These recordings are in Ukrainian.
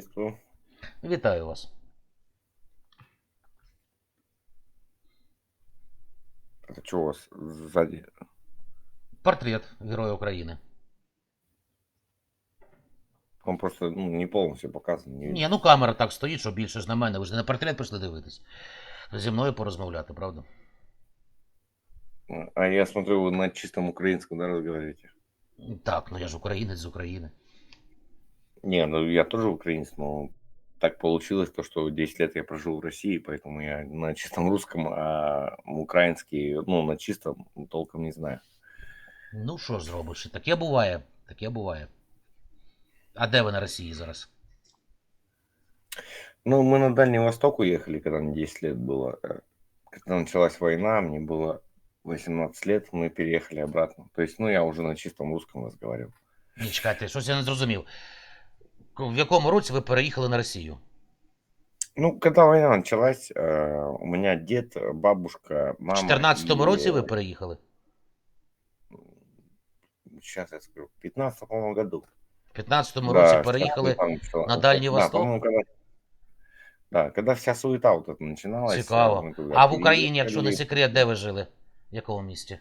Приветствую. Вітаю вас. Что у вас сзади? Портрет Героя України. Он просто ну, не полностью показан. Не Ні, ну камера так стоїть, що більше ж на мене. Ви ж не на портрет прийшли дивитись. Зі мною порозмовляти, правда? А я смотрю, вы на чистом украинском да, разговариваете. Так, ну я ж українець з України. Не, ну я тоже украинец, но так получилось, то, что 10 лет я прожил в России, поэтому я на чистом русском, а украинский, ну, на чистом толком не знаю. Ну що ж зробиш? І Таке буває. Таке буває. А де ви на Росії зараз? Ну, мы на Дальний Восток уехали, когда мне 10 лет было. Э, Когда началась война, мне было 18 лет, мы переехали обратно. То есть, ну, я уже на чистом русском разговаривал. Ні, чекайте, щось я не зрозумів. К- В якому році ви переїхали на Росію? Ну, когда война началась, э, у меня дед, э, бабушка, В мама... 14-му и, році ви э, переїхали? Сейчас я скажу, в 15 по-моему, году. В 15-му Да, році сейчас переїхали. я там начала- на Дальний да, Восток? по-моему, когда... Да, когда вся суета вот эта начиналась. э, Цікаво. мы туда А в Україні, якщо не переехали. секрет, де ви жили? В якому місті?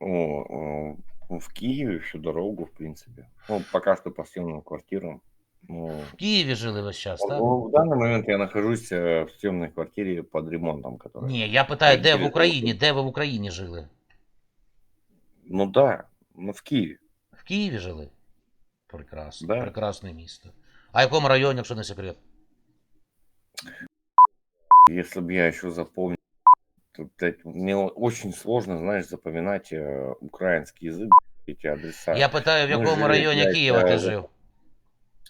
О, о, в Киеве всю дорогу, в принципе. Ну, пока что по съемным квартирам. Ну, В Києві жили весь час, так? ну, в данный момент я нахожусь э, в съемной квартире под ремонтом, которая... Ні, я питаю, де в Києві Україні? жили. Де ви в Україні жили? Ну да, ну в Киеве. В Києві жили? Прекрасно. Да. Прекрасне місто. А в якому районі, якщо не секрет? Если бы я еще запомнил, то, блядь, мне очень сложно, знаешь, запоминать э, украинский язык, эти адреса. Я питаю, в ми якому жили, районі блядь, Києва ти е, жив?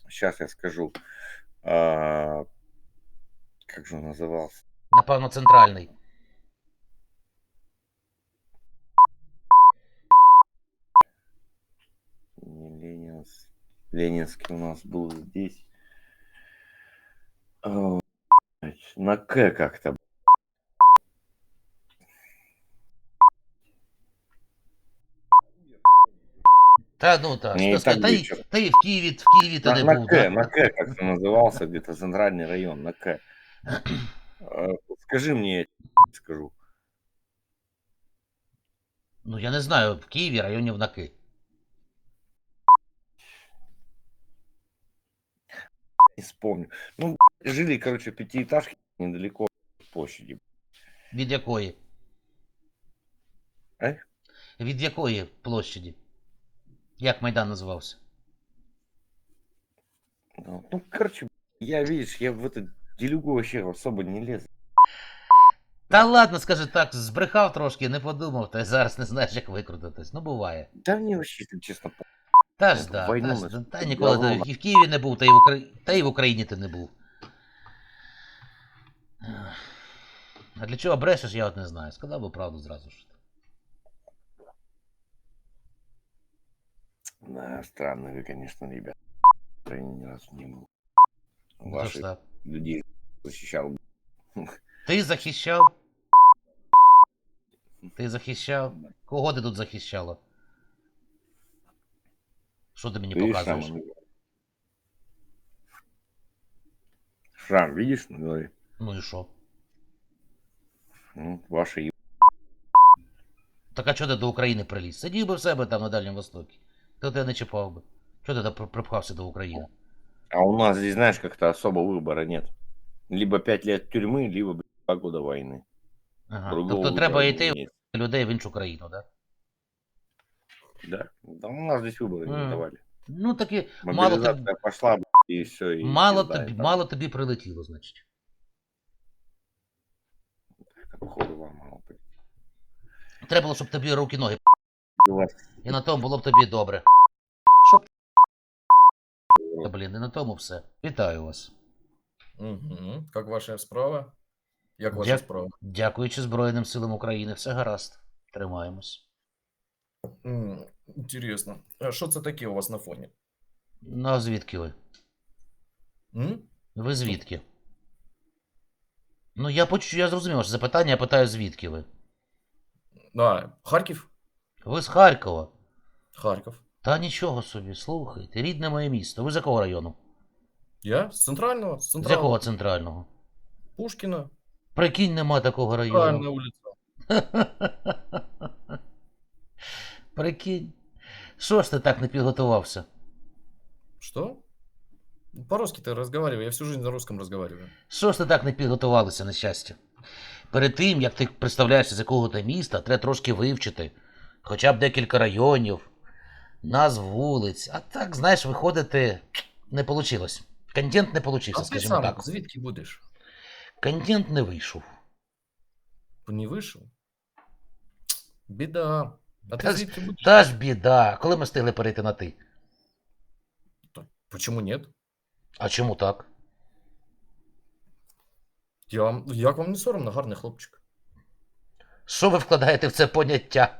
Сейчас я скажу. А, как же он назывался? Напевно, центральний. Не Ленинск. Ленинский у нас был здесь. А, на К как-то. Та ну так. Ні, та, так та, й- вичерп. та й в Києві, в Києві ти На, не на був, К, так? на К как-то назывался, где-то центральный район, на К. А, Скажи мне, я скажу. Ну я не знаю, в Києві районів на Ки. Не вспомню. Ну, жили, короче, пятиэтажки недалеко от площади. Від якої? Е? Від якої площаді? Як Майдан називався? Ну, ну, короче, я, видишь, я в эту делюгу вообще особо не лез. Та ладно, скажи так, збрехав трошки, не подумав, та й зараз не знаєш, як викрутитись. Ну буває. Да мне вообще, если честно, по- Та ж да, війну та, ж, ми да, ж та ніколи ти і в Києві не був, та й в Украї... та й в Україні ти не був. А для чого брешеш, я от не знаю. Сказав би правду зразу ж. Да, странно вы, конечно, ребят. Украине ни разу не был. Ну, Ваших так. людей защищал. Ти захищав? Ти захищав? Кого ти тут захищала? Що ти мені Видишь, показуєш? шрам, шрам, видишь на голове? Ну і що? Ну, ваши еб- Так а чого ти до України приліз? Сидів би в себе там на Дальньому Востокі Хто тебе не чіпав би? Чого ти там при- припхався до України? А у нас здесь, знаешь, как-то особо выбора нет. Либо 5 лет тюрьмы, либо блядь, 2 года войны. Ага. Другого Тобто треба выбора йти нет. людей в іншу країну, так? Да. Да у нас здесь выбора М. не давали. Ну таки мало Мобилизация тобі, пошла, блядь, и все. И мало, пизда, тобі, и там, мало тобі прилетіло, значить. Походу вам мало. Треба було, щоб тобі руки ноги Была і на тому було б тобі добре. Щоб Та, блін, і на тому все. Вітаю вас. Угу. Как ваша справа? Як ваша Дя- справа? Дякуючи Збройним силам України, все гаразд. Тримаємось. М, Інтересно. А що це таке у вас на фоні? Ну а звідки ви? М? Ви звідки? Ну я почу, я зрозумів ваше запитання, я питаю, звідки ви? А, Харків? Ви з Харкова. Харків. Та нічого собі, слухайте, рідне моє місто. Ви з якого району? Я? С центрального? С З центрального. якого центрального? Пушкина. Прикинь, нема такого Центральная району. улица. Прикинь. Що ж ти так не підготувався? Что? По-русски ты разговаривай, я всю жизнь на русском разговариваю. Що ж ти так не підготувалися, на щастя? Перед тим, як ти представляєшся з якого то міста, треба трошки вивчити Хоча б декілька районів, назв вулиць. А так, знаєш, виходити не вийшло. Контент не А получився, ты скажімо сам так. звідки будешь? Контент не вийшов. Не вышел? Беда. А Та ты з- звідки будешь? Та ж біда. Коли ми встигли перейти на ти? Почему нет? А чому так? Я, вам- як вам не соромно, гарний хлопчик. Що ви вкладаєте в це поняття?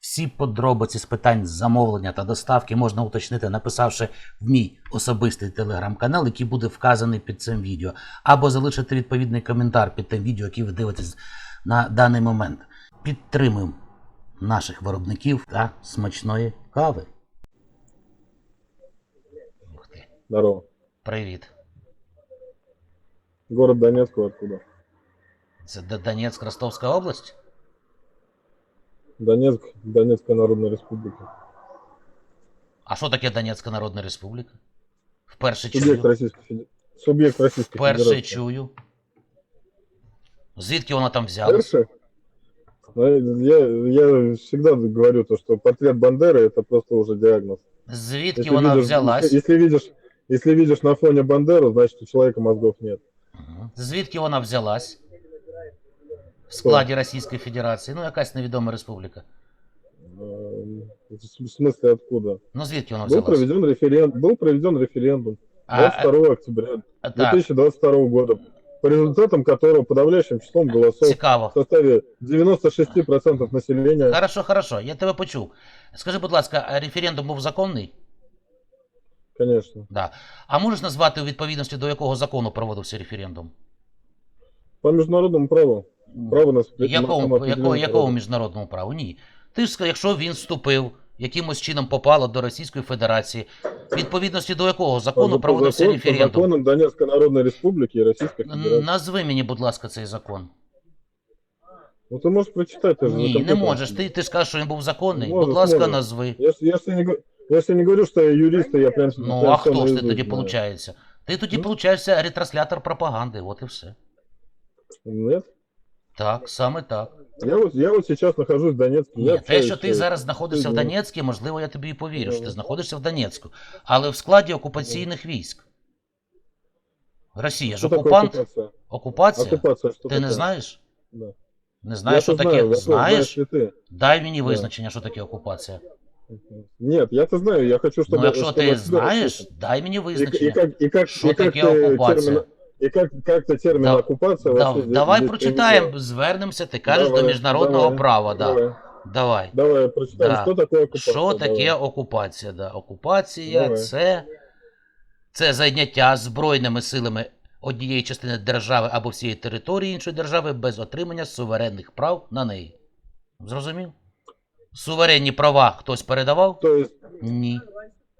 Всі подробиці з питань замовлення та доставки можна уточнити, написавши в мій особистий телеграм-канал, який буде вказаний під цим відео, або залишити відповідний коментар під тим відео, яке ви дивитесь на даний момент. Підтримуємо наших виробників та смачної кави. Ух ти. Здорово. Привіт. Город Донецк вы откуда? Це Донецьк, Ростовська область? Донецк, Донецкая Народная Республика. А що таке Донецька Народна Республіка? Вперше Субъект чую. Российской, Феде- Субъект Российской Вперше Федерации. чую. Звідки вона там взялась? Дальше. Ну, Я, я всегда говорю то, что портрет Бандеры это просто уже диагноз. Звідки Если вона видишь, взялась? Если, если видишь, если видишь на фоне Бандеру, значит у человека мозгов нет. Мгм. Звідки вона взялась? В складі Російської Федерації. Ну, якась невідома республіка. Э, В смысле откуда? Ну, звідки вона Был взялась? проведен референдум. Был проведен референдум А, 22 октября а, так, 2022 года, по результатам которого подавляющим числом голосов цікаво. в составе 96% населения. Хорошо, хорошо, я тебе почув. Скажи, будь ласка, а референдум був законний? Конечно. Да. А можеш назвати у відповідності до якого закону проводився референдум? По международному праву. Право на спри- на Якому, самоопределение якого, якого народа. міжнародному праву? Ні. Ти ж сказав, якщо він вступив, якимось чином попало до Російської Федерації, відповідності до якого По закону закон- проводився по референдум? законам Донецкой Народной Республики и Российской Н- Федерации. Назви мені, будь ласка, цей закон. Ну ты можешь прочитать. ты же за Ні, не компьютером можеш. сидишь. Ти, ти скажеш, що він був законний. Можеш, будь ласка, можеш. назви. Я, с- я, с- не, го- я с- не говорю, что я юрист, и я прям... Ну, прям а всё хто ж ти наизусть тоді знаю. виходить? Ти тоді, Ну. виходить, ретранслятор пропаганди, от і все. Нет? Так, саме так. Я вот, я вот сейчас нахожусь в Донецке. я Ні, те, общаюсь що ти с- зараз знаходишся в людьми. Донецьку, можливо, я тобі і повірю, що ти Ну. знаходишся в Донецьку, але в складі окупаційних військ. Росія ж Что такое окупант, оккупация? окупація. Оккупация, что Ти не такое? знаєш? Да. Не знаєш, що Я-то таке? знаю, вопрос, Знаєш? ли ты? Дай мені Да. визначення, що таке окупація. Нет, я-то знаю, я хочу, чтобы... Ну, якщо чтобы ти тебя знаєш, услышать. дай мені И, и визначення. как, и как, Что и как такое ты оккупация? и как, как ты термин Да- оккупация Да- вообще давай прочитаємо, звернемося, ти кажеш Давай, до міжнародного давай, права. Да. Давай, Давай. давай прочитаем, Да. что такое оккупация. Що таке давай. окупація? Да. Окупація Давай. це, це зайняття збройними силами однієї частини держави або всієї території іншої держави без отримання суверенних прав на неї. Зрозумів? Суверенні права хтось передавав? То есть, Ні.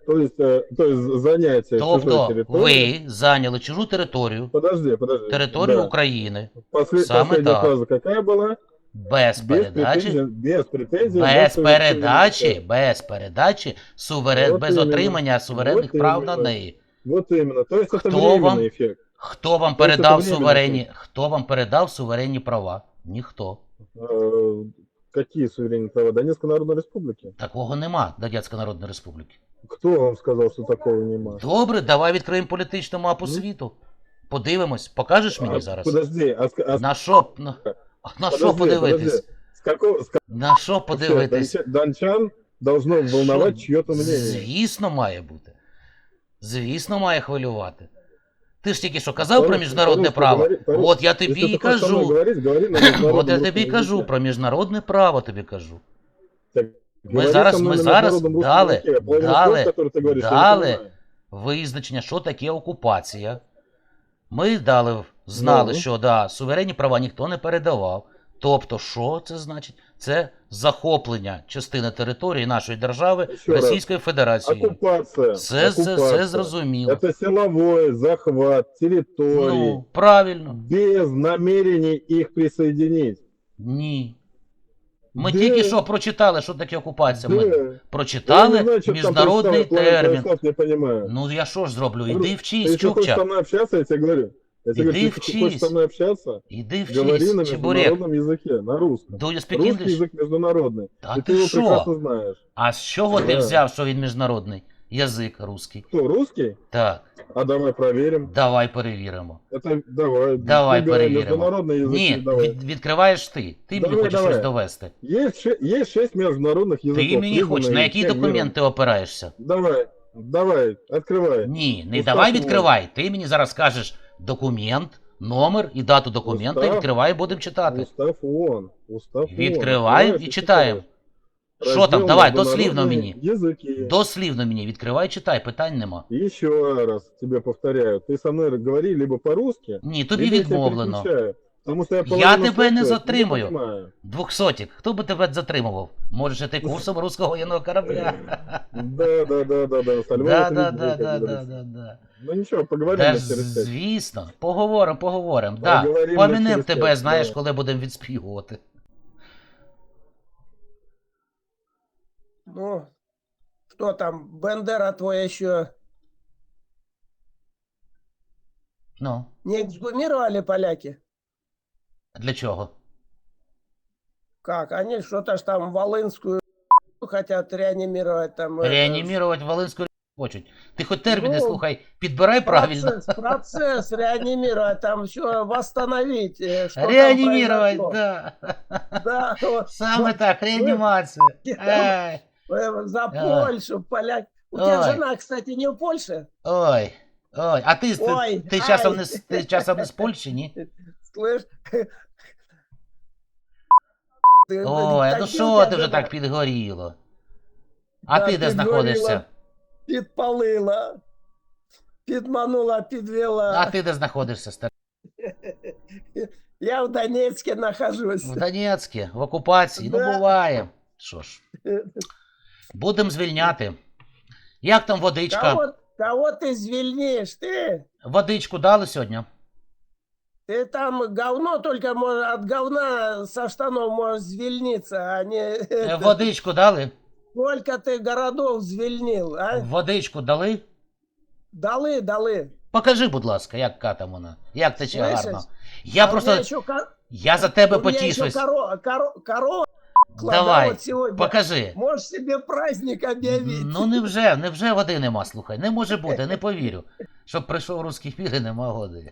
то есть, э, то есть занятие чужой Тобто территории. ви зайняли чужу територію, Подожди, подожди. територію Да. України, После- Самое последняя так. фраза какая была? без Без передачі. претензий, без претензий. Без на передачі, суверенитет. без передачі, суверен, От без іменно. отримання суверенних От прав на іменно. неї. Вот именно. То есть это Кто временный вам- эффект. Хто вам Тобто передав це временно суверенні? Хто вам передав суверенні права? Ніхто. Э, Какие суверенные права? Донецкой Народной Республики? Такого нема Донецької Народної Республіки. Кто вам сказал, что такого нема? Добре, давай відкриємо політичну мапу світу. Подивимось, покажеш мені А, зараз? Подожди, а, а На що? На, на що подожди, подивитись? подожди. С какого, с На що подивитись? дончан, дончан должно волновать Що? чье-то мнение? Звісно, має бути. Звісно, має хвилювати. Ти ж тільки що казав про По-русски- міжнародне по-русски право. говори- по-русски. От я тобі Если і ты хочешь со мной кажу. говорить, говори на От я международном тобі і русском кажу языке. про міжнародне право тобі кажу. Ми Говори зараз- со мной ми на зараз международном русском дали- языке. Половину дали- слов, которые ты говоришь, я не дали понимаю. Визначення, що таке окупація. Ми дали, знали, Ну. що да, суверенні права ніхто не передавав. Тобто, що це значить? Це захоплення частини території нашої держави Ще раз. Російською Федерацією. Оккупация. Це, це, оккупация. це зрозуміло. Это силовой захват территории Ну, правильно. без намерений их присоединить. Ні. Ми Де? тільки що прочитали, що таке окупація. Ми Да. Я прочитали не знаю, что ты там міжнародний прочитал, Слава термін. Борислав, не понимаю. Ну я що ж зроблю? Ты Іди Ты вчись, если хочешь со Чукча. мной общаться, я тебе говорю. Я тебе Иди говорю, если ты хочешь вчись. со мной общаться, Іди говори на вчись, чебурек. международном языке, на русском. Do you speak Русский English? язык международный. Та и ти ты его що? прекрасно знаешь. А з чого ти Да. взяв, що він міжнародний? Язик русський. Кто, русский? Так, А давай проверим. давай перевіримо. Это давай. Давай Ты говори, перевіримо. Международные языки, Ні, давай. від, відкриваєш ти. Ти мені Давай, хочеш давай. щось довести. Есть, ше- есть шесть международных языков. Ти мені хочеш, на признанных який всем документ миром. ти опираєшся? Давай, давай, открывай. Ні, не Устав давай ООН. відкривай. Ти мені зараз скажеш документ, номер і дату документа, і Устав. відкривай, будемо читати. Устав ООН. Устав ООН. Відкриваємо Давай, і читаємо. читай. Що там? Раздел Давай, дослівно «Международные мені. Языки. Дослівно мені відкривай, читай, питань нема. Еще раз тебе повторяю. Ты со мной говори либо по-русски, Ні, тобі либо я тебя відмовлено. переключаю. Потому что я, Я тебе не затримую. понимаю. Двохсотік, хто би тебе затримував? Можеш іти курсом руського воєнного корабля. Да, да, да, да, да. Да, да, да, да, да, да, да. Ну ничего, поговорим Та ж, через пять. звісно, поговоримо, поговоримо. Да. Поговоримо Помінем через тебе, п'ять, знаєш, коли будемо відспівувати. Ну, что там, Бендера твой еще Ну, не эксгумировали поляки? для чого? Как? Они что-то ж там Волынскую хотят реанимировать там. это, Реанімірувати Волинську хочуть. Ти хоч терміни Ну, слухай, підбирай правильно. Процесс, процесс реанимировать, там все восстановить. э, что там Реанімірувати, произошло. да. Да, вот, Саме так, реанімація. Ей, э, за А. Польшу, поляк. У тебя Ой. жена, кстати, не в Польше? Ой, ой, а ти, ти, Ой, ти, часом ай. не, з- ти часом не з Польщі, ні? Слышь? Ты, Ой, а ну такие у що тебя ти вже жена? так підгоріло? А Да, ти де підгоріло. знаходишся? Підпалила, підманула, підвела. А ти де знаходишся, старий? Я в Донецке нахожусь. В Донецьку, в окупації. Ну, Да. буває. Що ж, будемо звільняти. Як там водичка? Кого, кого ты звільнишь? Ты? Водичку дали сьогодні? Ты там говно только можешь, от говна со штанов можешь звільниться, а не... Е, это. Водичку дали? Сколько ты городов звільнил, а? Водичку дали? Дали, дали. Покажи, будь ласка, яка там вона, як тече Слышиш? гарно. Я А у просто, меня еще ко- я за тебе у меня еще потішусь. коро- коро- корова кладала Давай, вот сегодня. покажи. Можешь себе праздник объявить. Ну невже, невже води нема, слухай, не може бути, не повірю. Щоб прийшов русський пір і нема води.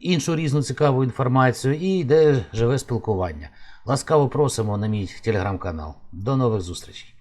Іншу різну цікаву інформацію і йде живе спілкування. Ласкаво просимо на мій телеграм-канал. До нових зустрічей.